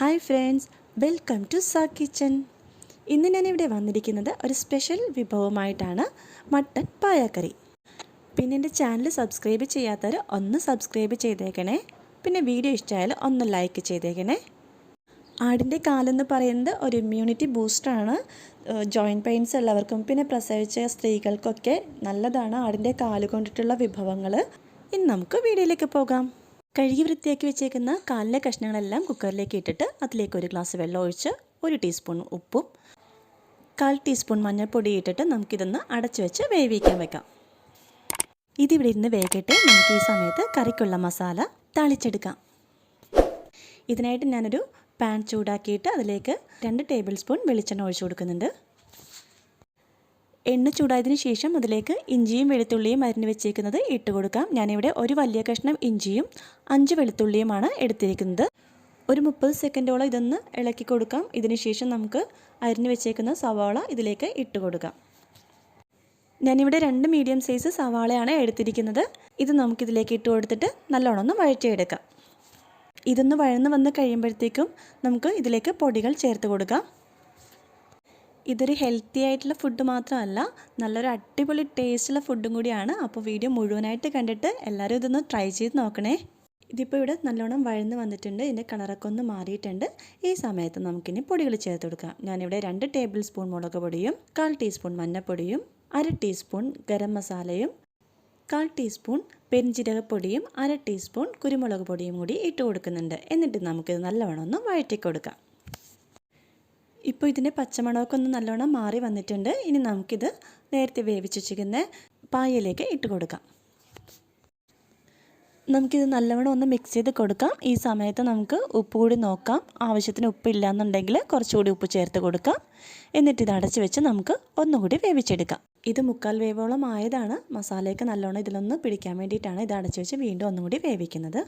Hi friends welcome to സാ kitchen ഇന്ന് ഞാനിവിടെ വന്നിരിക്കുന്നത് ഒരു സ്പെഷ്യൽ വിഭവമായിട്ടാണ് മട്ടൻ പായക്കറി. പിന്നെ എന്റെ ചാനൽ സബ്സ്ക്രൈബ് ചെയ്യാത്തവർ ഒന്ന് സബ്സ്ക്രൈബ് ചെയ്തേക്കണേ. പിന്നെ വീഡിയോ ഇഷ്ടമായാൽ ഒന്ന് ലൈക്ക് ചെയ്തേക്കണേ. ആടിന്റെ കാലെന്ന് പറയുന്നത് ഒരു ഇമ്മ്യൂണിറ്റി ബൂസ്റ്ററാണ് ജോയിന്റ് പെയിൻസ് ഉള്ളവർക്കും പിന്നെ പ്രസവിച്ച സ്ത്രീകൾക്കൊക്കെ നല്ലതാണ് ആടിന്റെ കാൽ കൊണ്ടിട്ടുള്ള വിഭവങ്ങൾ. ഇനി നമുക്ക് വീഡിയോയിലേക്ക് പോകാം. കഴുകി വൃത്തിയാക്കി വെച്ചേക്കുന്ന കാലിലെ കഷ്ണങ്ങളെല്ലാം കുക്കറിലേക്ക് ഇട്ടിട്ട് അതിലേക്ക് ഒരു ഗ്ലാസ് വെള്ളം ഒഴിച്ച് ഒരു ടീസ്പൂൺ ഉപ്പും കാൽ ടീസ്പൂൺ മഞ്ഞൾപ്പൊടി ഇട്ടിട്ട് നമുക്കിതൊന്ന് അടച്ചു വെച്ച് വേവിക്കാൻ വെക്കാം. ഇതിവിടെ ഇരുന്ന് വേകട്ടെ നമുക്ക് ഈ സമയത്ത് കറിക്കുള്ള മസാല താളിച്ചെടുക്കാം. ഇതിനായിട്ട് ഞാനൊരു പാൻ ചൂടാക്കിയിട്ട് അതിലേക്ക് രണ്ട് ടേബിൾ സ്പൂൺ വെളിച്ചെണ്ണ ഒഴിച്ചു കൊടുക്കുന്നുണ്ട്. എണ്ണ ചൂടായതിനു ശേഷം അതിലേക്ക് ഇഞ്ചിയും വെളുത്തുള്ളിയും അരിഞ്ഞ് വെച്ചേക്കുന്നത് ഇട്ട് കൊടുക്കാം. ഞാനിവിടെ ഒരു വലിയ കഷ്ണം ഇഞ്ചിയും അഞ്ച് വെളുത്തുള്ളിയുമാണ് എടുത്തിരിക്കുന്നത്. ഒരു മുപ്പത് സെക്കൻഡോളം ഇതൊന്ന് ഇളക്കി കൊടുക്കാം. ഇതിന് ശേഷം നമുക്ക് അരിഞ്ഞ് വെച്ചേക്കുന്ന സവാള ഇതിലേക്ക് ഇട്ട് കൊടുക്കാം. ഞാനിവിടെ രണ്ട് മീഡിയം സൈസ് സവാളയാണ് എടുത്തിരിക്കുന്നത്. ഇത് നമുക്കിതിലേക്ക് ഇട്ട് കൊടുത്തിട്ട് നല്ലോണം ഒന്ന് വഴറ്റിയെടുക്കാം. ഇതൊന്ന് വഴന്ന് വന്ന് കഴിയുമ്പോഴത്തേക്കും നമുക്ക് ഇതിലേക്ക് പൊടികൾ ചേർത്ത് കൊടുക്കാം. ഇതൊരു ഹെൽത്തി ആയിട്ടുള്ള ഫുഡ് മാത്രമല്ല നല്ലൊരു അടിപൊളി ടേസ്റ്റുള്ള ഫുഡും കൂടിയാണ്. അപ്പോൾ വീഡിയോ മുഴുവനായിട്ട് കണ്ടിട്ട് എല്ലാവരും ഇതൊന്ന് ട്രൈ ചെയ്ത് നോക്കണേ. ഇതിപ്പോൾ ഇവിടെ നല്ലോണം വഴന്ന് വന്നിട്ടുണ്ട്. ഇതിന്റെ കളറൊക്കെ ഒന്ന് മാറിയിട്ടുണ്ട്. ഈ സമയത്ത് നമുക്കിനി പൊടികൾ ചേർത്ത് കൊടുക്കാം. ഞാനിവിടെ രണ്ട് ടേബിൾ സ്പൂൺ മുളക് പൊടിയും കാൽ ടീസ്പൂൺ മഞ്ഞൾപ്പൊടിയും അര ടീസ്പൂൺ ഗരം മസാലയും കാൽ ടീസ്പൂൺ പെരിഞ്ചീരകപ്പൊടിയും അര ടീസ്പൂൺ കുരുമുളക് പൊടിയും കൂടി ഇട്ട് കൊടുക്കുന്നുണ്ട്. എന്നിട്ട് നമുക്കിത് നല്ലവണ്ണം ഒന്ന് വഴറ്റി കൊടുക്കാം. ഇപ്പോൾ ഇതിന്റെ പച്ചമണമൊക്കെ ഒന്ന് നല്ലോണം മാറി വന്നിട്ടുണ്ട്. ഇനി നമുക്കിത് നേരത്തെ വേവിച്ച് വെച്ചിരിക്കുന്ന പായയിലേക്ക് ഇട്ട് കൊടുക്കാം. നമുക്കിത് നല്ലവണ്ണം ഒന്ന് മിക്സ് ചെയ്ത് കൊടുക്കാം. ഈ സമയത്ത് നമുക്ക് ഉപ്പ് കൂടി നോക്കാം. ആവശ്യത്തിന് ഉപ്പ് ഇല്ലയെന്നുണ്ടെങ്കിൽ കുറച്ചുകൂടി ഉപ്പ് ചേർത്ത് കൊടുക്കാം. എന്നിട്ട് ഇത് അടച്ച് വെച്ച് നമുക്ക് ഒന്നുകൂടി വേവിച്ചെടുക്കാം. ഇത് മുക്കാൽ വേവോളം ആയതാണ്. മസാലയൊക്കെ നല്ലോണം ഇതിലൊന്ന് പിടിക്കാൻ വേണ്ടിയിട്ടാണ് ഇത് അടച്ച് വെച്ച് വീണ്ടും ഒന്നുകൂടി വേവിക്കുന്നത്.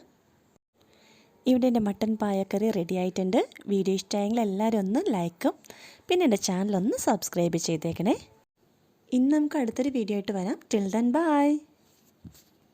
ഇവിടെ എന്റെ മട്ടൻ പായക്കറി റെഡി ആയിട്ടുണ്ട്. വീഡിയോ ഇഷ്ടമായെങ്കിൽ എല്ലാവരും ഒന്ന് ലൈക്കും പിന്നെ എന്റെ ചാനലൊന്ന് സബ്സ്ക്രൈബ് ചെയ്തേക്കണേ. ഇന്ന് നമുക്ക് അടുത്തൊരു വീഡിയോ ആയിട്ട് വരാം. Till then bye